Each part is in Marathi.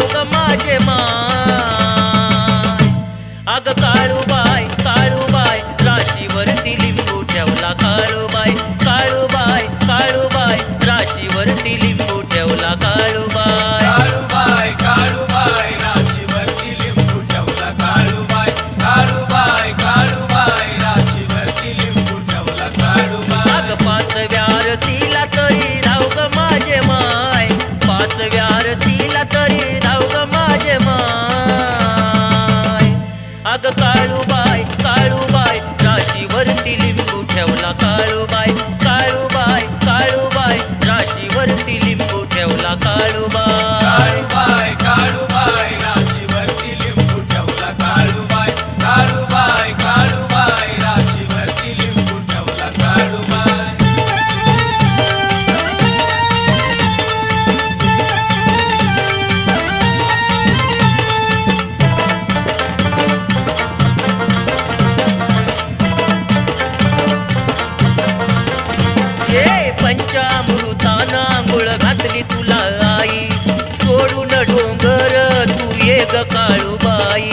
ठाऊक माझे माय. अग काळूबाय काळूबाय राशीवरती लिंबू ठेवला काळूबाय काळूबाय काळूबाय राशीवरती लिंबू ठेवला काळूबाय काळूबाय काळूबाय राशीवरती लिंबू ठेवला काळूबाय काळूबाय काळूबाय राशीवरती लिंबू ठेवला काळूबाय अग पाचव्या आरतीला तरी धावक माझे माय. पाचव्या अग ग काळूबाई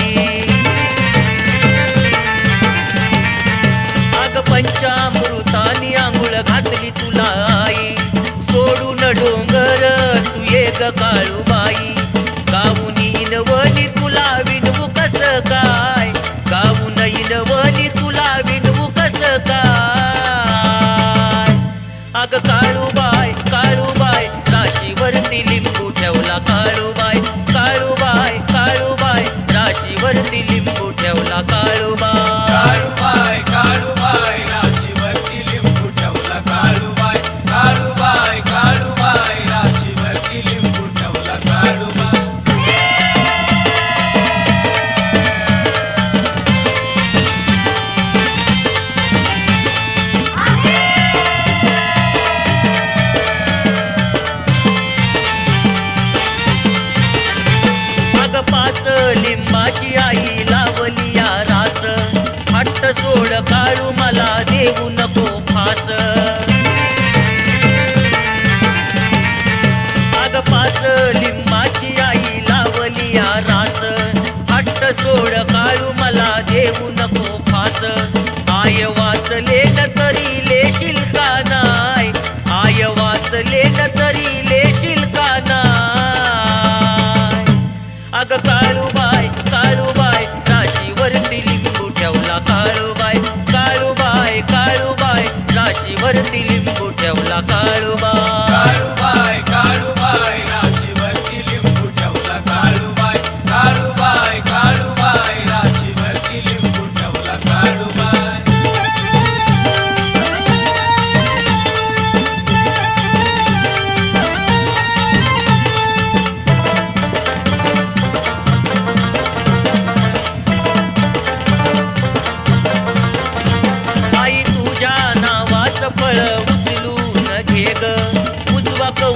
अग पंचामृतानी आंघोळ घातली तुला आई सोडून डोंगर तू ये ग काळूबाई गाऊन वनी तुला विनवू कस काय गाऊन वनी तुला विनवू कस काय अग काळूबाई काळूबाई काशीवर लिंबू लिंबू हट्ट सोड काळू मला देऊ नको फास. अग पाच लिंबाची आई लावली या रास हट्ट सोड काळू मला देऊ नको फास.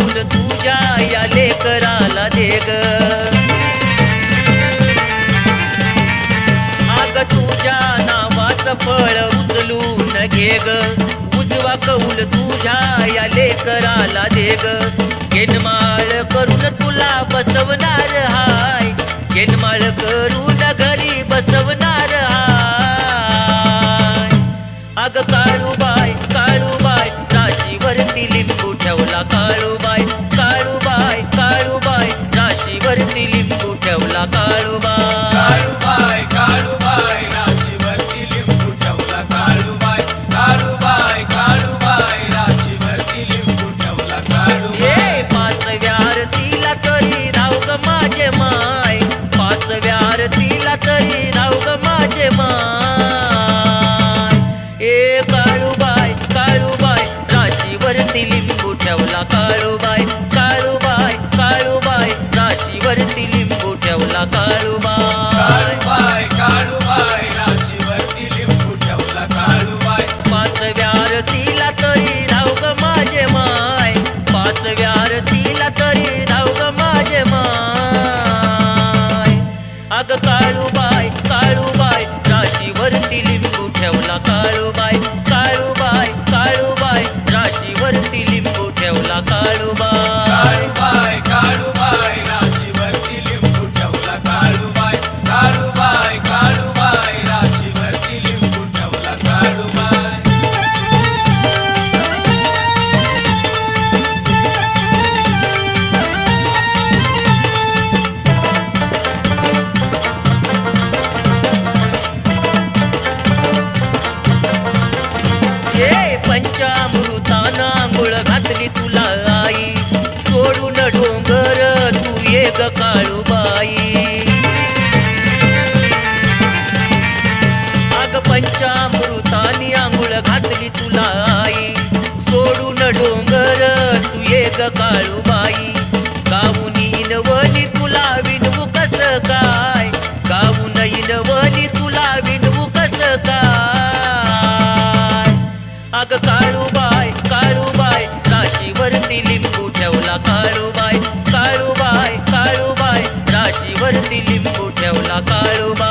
उजवा तुझ्या या लेकराला दे ग तुझ्या नावाच फळ उचलून घे ग उजवा कौल तुझ्या या लेकराला दे ग गेनमाळ करून तुला बसवणार हाय. गेनमाळ करून अग काळूबाई काळूबाई. आग पंचामृतानी आंघोळ घातली तुला आई. सोडून डोंगर तू ये ग काळूबाई. गाऊन इनवली तुला विनवू कस काय? गाऊन इनवली तुला विनवू कस काय? अग काळूबाई काळूबाई काशीवर दिली वरती लिंबू ठेवला काळोबा